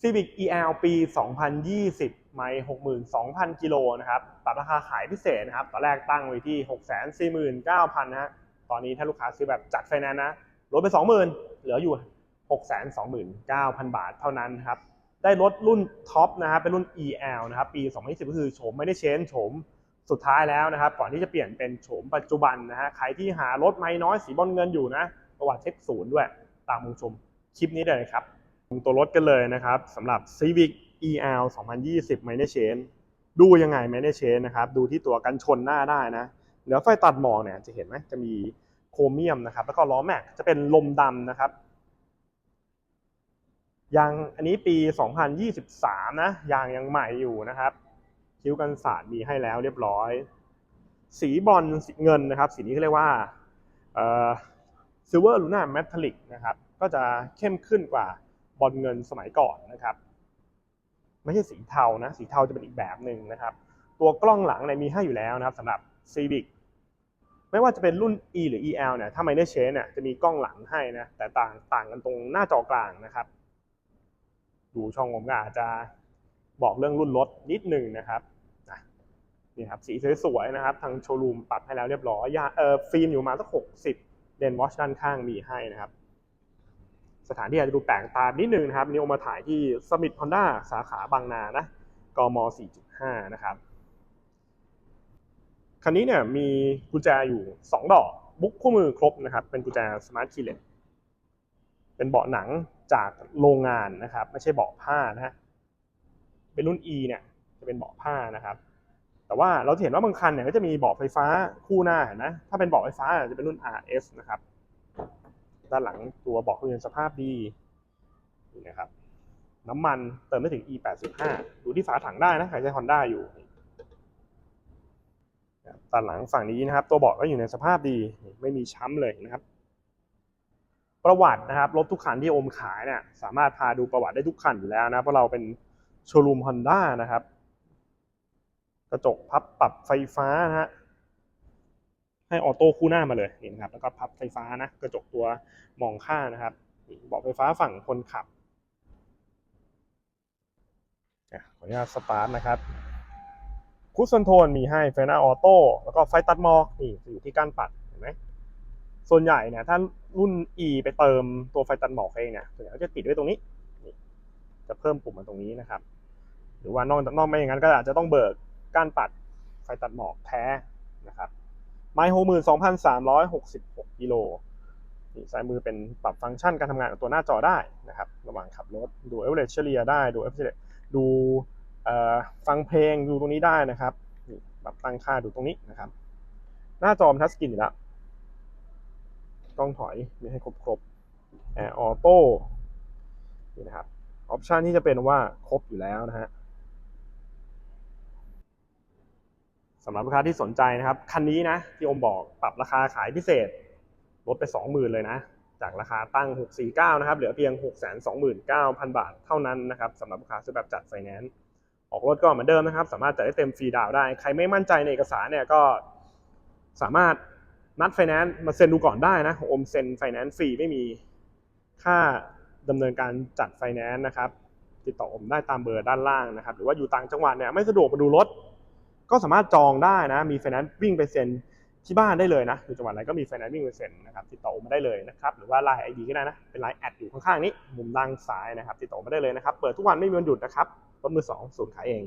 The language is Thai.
Civic EL ปี 2020 ไม่62,000 กิโลนะครับปรับราคาขายพิเศษนะครับ ตอนแรกตั้งไว้ที่ 649,000นะฮะตอนนี้ถ้าลูกค้าซื้อแบบจัดไฟแนนซ์นะ ลดไป 20,000 เหลืออยู่ 629,000 บาทเท่านั้นครับ ได้รถรุ่นท็อปนะครับ เป็นรุ่น EL นะครับ ปี 2020 ก็คือโฉมไม่ได้เชนโฉมสุดท้ายแล้วนะครับ ก่อนที่จะเปลี่ยนเป็นโฉมปัจจุบันนะฮะ ใครที่หารถไม่น้อยสีบอลเงินอยู่นะ ประวัติเช็คศูนย์ด้วย ตามมุมชมคลิปนี้เลยครับ ตัวรถกันเลยนะครับสำหรับ Civic EL 2020ไม่ได้เชนดูยังไงไม่ได้เชนนะครับ ดูที่ตัวกันชนหน้าได้นะเหลือไฟตัดหมอกเนี่ยจะเห็นไหมจะมีโครเมียมนะครับ แล้วก็ล้อแม็กจะเป็นลมดำนะครับยางอันนี้ปี 2023 นะยางยังใหม่อยู่นะครับ คิ้วกันสาดมีให้แล้วเรียบร้อย สีบอลสีเงินนะครับ สีนี้เขาเรียกว่าซิลเวอร์ลูน่าแมทัลลิกนะครับ ก็จะเข้มขึ้นกว่า บอลเงินสมัยก่อนนะครับ ไม่ใช่สีเทานะ สีเทาจะเป็นอีกแบบหนึ่งนะครับ ตัวกล้องหลังเนี่ยมีให้อยู่แล้วนะครับสำหรับ Civic ไม่ว่าจะเป็นรุ่น E หรือ EL เนี่ยถ้าไม่ได้เชนเนี่ยจะมีกล้องหลังให้นะ แต่ต่างต่างกันตรงหน้าจอกลางนะครับ ดูช่องผมก็อาจจะบอกเรื่องรุ่นรถนิดหนึ่งนะครับนี่ครับสีสวยๆนะครับ ทางโชว์รูมปรับให้แล้วเรียบร้อยยาเออฟิล์มอยู่มาสักหกสิบเลนวอชด้านข้างมีให้นะครับ สถานที่อาจจะดูแปลกตานิดนึงนะครับนี่เอามาถ่ายที่สมิธฮอนด้าสาขาบางนานะกม 4.5 นะครับ คันนี้เนี่ยมีกุญแจอยู่ 2 ดอก บุ๊กคู่มือครบนะครับ เป็นกุญแจสมาร์ทคีย์เลสเป็นเบาะหนังจากโรงงานนะครับ ไม่ใช่เบาะผ้านะฮะเป็นรุ่น E เนี่ยจะเป็นเบาะผ้านะครับ แต่ว่าเราจะเห็นว่าบางคันเนี่ยก็จะมีเบาะไฟฟ้าคู่หน้าเห็นไหมถ้าเป็นเบาะไฟฟ้าจะเป็นรุ่น RS นะครับ ด้านหลังตัวเบาะเครื่องยนต์สภาพดีนี่นะครับ น้ำมันเติมได้ถึง E85 ดูที่ฝาถังได้นะใครใช้ Honda อยู่ด้านหลังฝั่งนี้นะครับ ตัวเบาะก็อยู่ในสภาพดีไม่มีช้ำเลยนะครับ ประวัตินะครับรถทุกคันที่โอมขายเนี่ยสามารถพาดูประวัติได้ทุกคันอยู่แล้วนะเพราะเราเป็นโชว์รูม Honda นะครับ กระจกพับปรับไฟฟ้านะฮะ ให้ออโต้คู่หน้ามาเลยนี่นะครับแล้วก็พับไฟฟ้านะกระจกตัวมองข้างนะครับเบอกไฟฟ้าฝั่งคนขับอะขออนุญาตสตาร์ทนะครับคูซอนโทนมีให้ไฟหน้าออโต้แล้วก็ไฟตัดหมอกนี่อยู่ที่ก้านปัดเห็นไหมส่วนใหญ่เนี่ยถ้ารุ่น E ไปเติมตัวไฟตัดหมอกเองเนี่ยส่วนใหญ่ก็จะติดไว้ตรงนี้นี่จะเพิ่มปุ่มมาตรงนี้นะครับ หรือว่านอกนอกไม่อย่างนั้นก็อาจจะต้องเบิกก้านปัดไฟตัดหมอกแท้นะครับ ไมล์หกหมื่นสองพันสามร้อยหกสิบหกกิโลนี่ซ้ายมือเป็นปรับฟังก์ชันการทำงานของตัวหน้าจอได้นะครับ ระหว่างขับรถดูเอเวอเรจเฉลี่ยได้ดูเอเวอเรจดูฟังเพลงดูตรงนี้ได้นะครับปรับตั้งค่าดูตรงนี้นะครับ หน้าจอมนทัชสกรีนอยู่แล้วกล้องถอยมีให้ครบครบแอร์ออโต้นี่นะครับออปชันที่จะเป็นว่าครบอยู่แล้วนะฮะ สำหรับลูกค้าที่สนใจนะครับ คันนี้นะที่อมบอกปรับราคาขายพิเศษลดไป 20,000 เลยนะ จากราคาตั้ง 649 นะครับ เหลือเพียง 629,000 บาทเท่านั้นนะครับสำหรับลูกค้าซื้อแบบจัดไฟแนนซ์ออกรถก็เหมือนเดิมนะครับ สามารถจัดได้เต็มฟรีดาวได้ ใครไม่มั่นใจในเอกสารเนี่ยก็สามารถนัดไฟแนนซ์มาเซ็นดูก่อนได้นะอมเซ็นไฟแนนซ์ฟรีไม่มีค่าดำเนินการจัดไฟแนนซ์นะครับ ติดต่อผมได้ตามเบอร์ด้านล่างนะครับ หรือว่าอยู่ต่างจังหวัดเนี่ยไม่สะดวกมาดูรถ ก็สามารถจองได้นะมีไฟแนนซ์วิ่งไปเซ็นที่บ้านได้เลยนะอยู่จังหวัดอะไรก็มีไฟแนนซ์วิ่งไปเซ็นนะครับติดต่อมาได้เลยนะครับหรือว่าไลน์ไอดีก็ได้นะเป็นไลน์แอดอยู่ข้างๆนี้มุมด้านซ้ายนะครับติดต่อมาได้เลยนะครับเปิดทุกวันไม่มีวันหยุดนะครับรถมือสองศูนย์ขายเอง